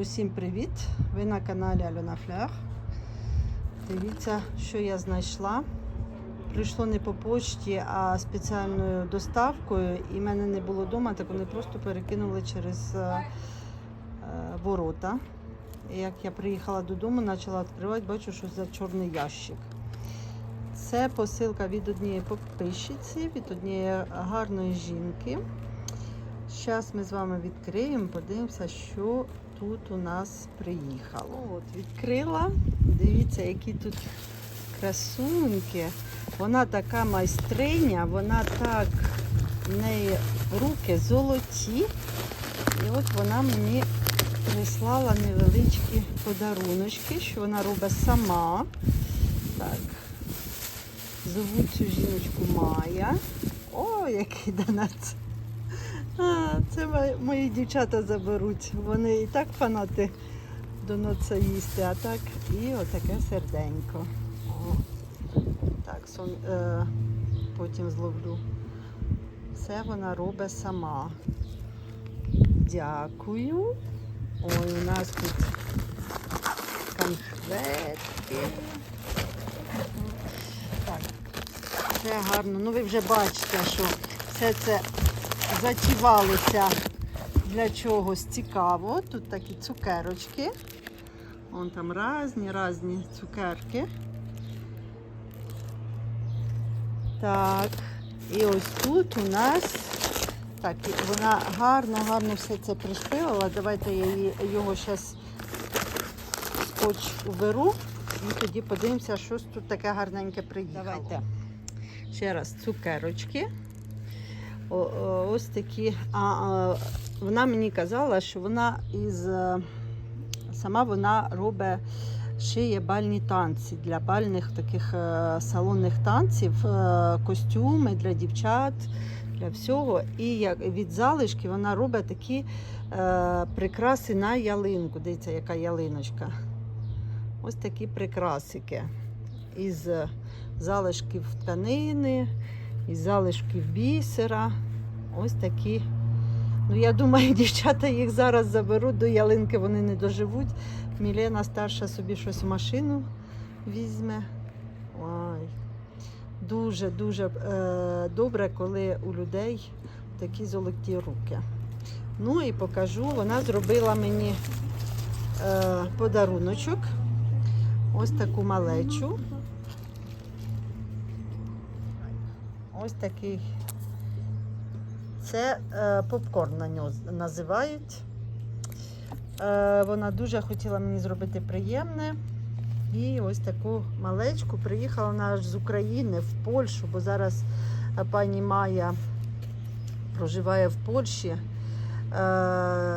Усім привіт! Ви на каналі Альона Флер. Дивіться, що я знайшла. Прийшло не по почті, а спеціальною доставкою, і мене не було вдома, так вони просто перекинули через е, е, ворота. І як я приїхала додому, почала відкривати, бачу, що за чорний ящик. Це посилка від однієї підписчиці, від однієї гарної жінки. Зараз ми з вами відкриємо, подивимося, що тут у нас приїхало. От, відкрила. Дивіться, які тут красунки. Вона така майстриня, вона так, в неї руки золоті. І от вона мені прислала невеличкі подаруночки, що вона робить сама. Так. Зовуть цю жіночку Майя. О, який донат. А, це мої, дівчата заберуть. Вони і так фанати доноться їсти, а так і отаке серденько. О. Так, сон, е, потім зловлю. Все вона робить сама. Дякую. Ой, у нас тут конфетки. Так, все гарно. Ну ви вже бачите, що все це затівалося для чогось цікаво. Тут такі цукерочки. Вон там різні, різні цукерки. Так, і ось тут у нас так, вона гарно, гарно все це пришпилила. Давайте я її, його зараз скотч уберу і тоді подивимося, що тут таке гарненьке приїхало. Давайте. Ще раз цукерочки. Ось такі. А, вона мені казала, що вона із е, сама вона робить шиє бальні танці для бальних таких е, салонних танців, е, костюми для дівчат, для всього. І як від залишки вона робить такі е, прикраси на ялинку. Дивіться, яка ялиночка. Ось такі прикрасики із залишків тканини, із залишків бісера. Ось такі. Ну, я думаю, дівчата їх зараз заберуть до ялинки, вони не доживуть. Мілена старша собі щось в машину візьме. Ой. Дуже-дуже е, добре, коли у людей такі золоті руки. Ну і покажу, вона зробила мені е, подаруночок. Ось таку малечу. Ось такий. Це е, попкорн на нього називають. Е, вона дуже хотіла мені зробити приємне. І ось таку малечку приїхала вона аж з України в Польщу, бо зараз е, пані Майя проживає в Польщі. Е,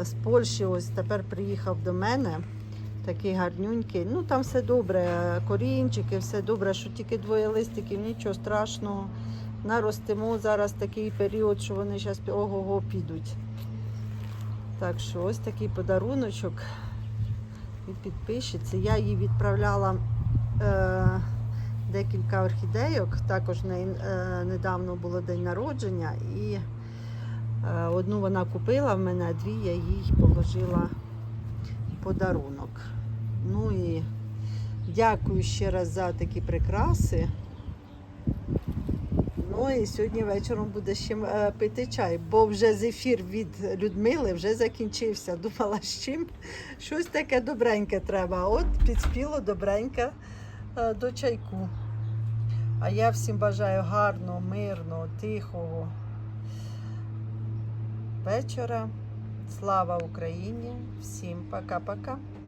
з Польщі ось тепер приїхав до мене. Такий гарнюнький. Ну там все добре, корінчики, все добре, що тільки двоє листиків, нічого страшного. Наростимо зараз такий період, що вони зараз ого-го підуть. Так що ось такий подаруночок від підписчиці. Я їй відправляла е, декілька орхідейок. Також в неї е, недавно було день народження, і е, одну вона купила в мене, а дві я їй положила подарунок. Ну і дякую ще раз за такі прикраси. І сьогодні вечором буде ще пити чай, бо вже зефір від Людмили вже закінчився. Думала, з чим щось таке добреньке треба. От підспіло добреньке е, до чайку. А я всім бажаю гарного, мирного, тихого вечора. Слава Україні! Всім пока-пока!